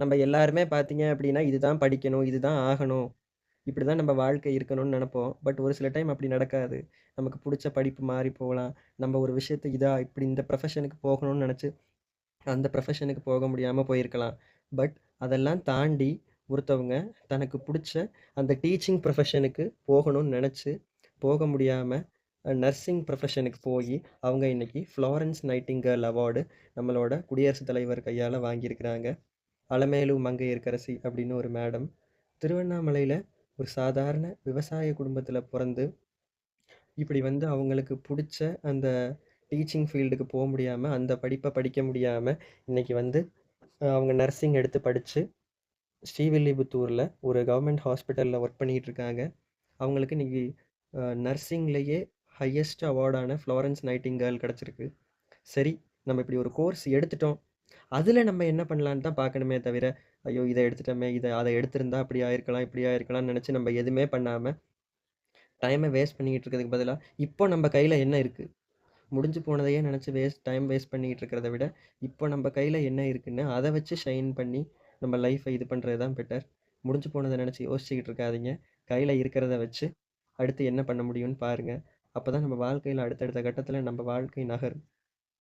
நம்ம எல்லாருமே பார்த்தீங்க அப்படின்னா, இதுதான் படிக்கணும், இதுதான் ஆகணும். இப்படி தான் நம்ம வாழ்க்கை இருக்கணும்னு நினைப்போம் பட் ஒரு சில டைம் அப்படி நடக்காது. நமக்கு பிடிச்ச படிப்பு மாறி போகலாம். நம்ம ஒரு விஷயத்த இதாக இப்படி இந்த ப்ரொஃபஷனுக்கு போகணும்னு நினச்சி அந்த ப்ரொஃபஷனுக்கு போக முடியாமல் போயிருக்கலாம். பட் அதெல்லாம் தாண்டி ஒருத்தவங்க தனக்கு பிடிச்ச அந்த டீச்சிங் ப்ரொஃபஷனுக்கு போகணும்னு நினச்சி போக முடியாமல் நர்சிங் ப்ரொஃபஷனுக்கு போய் அவங்க இன்னைக்கு ஃப்ளாரன்ஸ் நைட்டிங்கல் அவார்டு நம்மளோட குடியரசுத் தலைவர் கையால் வாங்கியிருக்கிறாங்க. அலமேலு மங்கையர்கரசி அப்படின்னு ஒரு மேடம். திருவண்ணாமலையில் ஒரு சாதாரண விவசாய குடும்பத்தில் பிறந்து இப்படி வந்து அவங்களுக்கு பிடிச்ச அந்த டீச்சிங் ஃபீல்டுக்கு போக முடியாமல் அந்த படிப்பை படிக்க முடியாமல் இன்றைக்கி வந்து அவங்க நர்சிங் எடுத்து படித்து ஸ்ரீவில்லிபுத்தூரில் ஒரு கவர்மெண்ட் ஹாஸ்பிட்டலில் ஒர்க் பண்ணிகிட்டு இருக்காங்க. அவங்களுக்கு இன்றைக்கி நர்சிங்லேயே ஹையஸ்ட் அவார்டான ஃப்ளாரன்ஸ் நைட்டிங்கேல் கிடச்சிருக்கு சரி, நம்ம இப்படி ஒரு கோர்ஸ் எடுத்துட்டோம். அதில் நம்ம என்ன பண்ணலான்னு தான் பார்க்கணுமே தவிர, ஐயோ! இதை எடுத்துட்டோமே, இதை அதை எடுத்திருந்தா அப்படி ஆயிருக்கலாம், இப்படி ஆயிருக்கலாம்னு நினச்சி நம்ம எதுவுமே பண்ணாமல் டைமை வேஸ்ட் பண்ணிக்கிட்டு இருக்கிறதுக்கு பதிலாக இப்போ நம்ம கையில் என்ன இருக்குது முடிஞ்சு போனதையே நினச்சி வேஸ்ட் டைம் வேஸ்ட் பண்ணிக்கிட்டு இருக்கிறத விட, இப்போ நம்ம கையில் என்ன இருக்குன்னு அதை வச்சு ஷைன் பண்ணி, நம்ம லைஃப்பை இது பண்ணுறது தான் பெட்டர். முடிஞ்சு போனதை நினச்சி யோசிச்சுக்கிட்டு இருக்காதிங்க கையில் இருக்கிறத வச்சு, அடுத்து என்ன பண்ண முடியும்னு பாருங்கள் அப்போ தான் நம்ம வாழ்க்கையில் அடுத்தடுத்த கட்டத்தில் நம்ம வாழ்க்கை நகரும்.